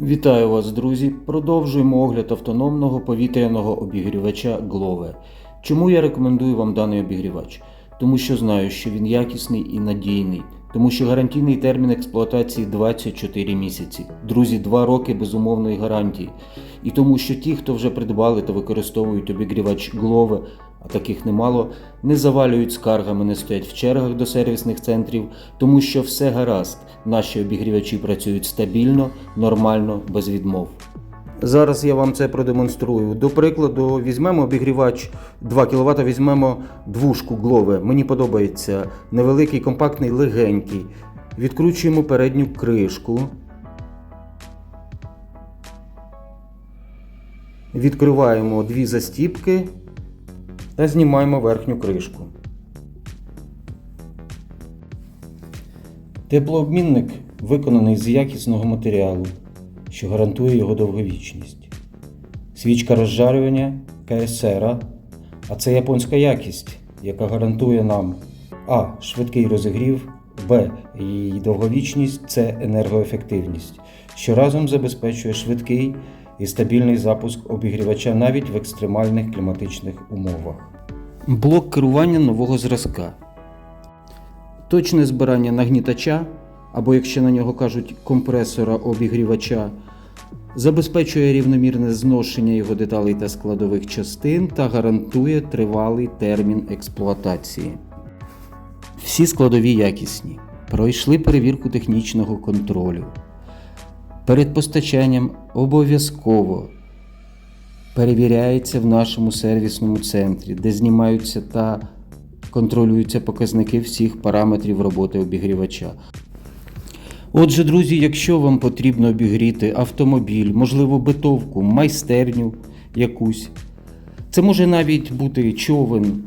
Вітаю вас, друзі! Продовжуємо огляд автономного повітряного обігрівача Glove. Чому я рекомендую вам даний обігрівач? Тому що знаю, що він якісний і надійний, тому що гарантійний термін експлуатації 24 місяці. Друзі, 2 роки безумовної гарантії. І тому що ті, хто вже придбали та використовують обігрівач Glove, а таких немало, не завалюють скаргами, не стоять в чергах до сервісних центрів, тому що все гаразд. Наші обігрівачі працюють стабільно, нормально, без відмов. Зараз я вам це продемонструю. До прикладу, візьмемо обігрівач 2 кВт, візьмемо двушку Глове. Мені подобається невеликий, компактний, легенький. Відкручуємо передню кришку. Відкриваємо дві застіпки та знімаємо верхню кришку. Теплообмінник виконаний з якісного матеріалу, що гарантує його довговічність. Свічка розжарювання КСР, а це японська якість, яка гарантує нам А. Швидкий розігрів, Б. Її довговічність це енергоефективність, що разом забезпечує швидкий і стабільний запуск обігрівача навіть в екстремальних кліматичних умовах. Блок керування нового зразка. Точне збирання нагнітача, або, якщо на нього кажуть, компресора обігрівача, забезпечує рівномірне зношення його деталей та складових частин та гарантує тривалий термін експлуатації. Всі складові якісні, пройшли перевірку технічного контролю. Перед постачанням обов'язково перевіряється в нашому сервісному центрі, де знімаються та контролюються показники всіх параметрів роботи обігрівача. Отже, друзі, якщо вам потрібно обігріти автомобіль, можливо, битовку, майстерню якусь, це може навіть бути човен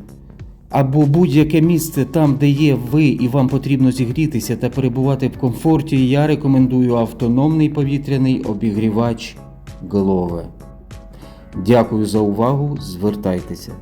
або будь-яке місце там, де є ви і вам потрібно зігрітися та перебувати в комфорті, я рекомендую автономний повітряний обігрівач Glove. Дякую за увагу, звертайтеся.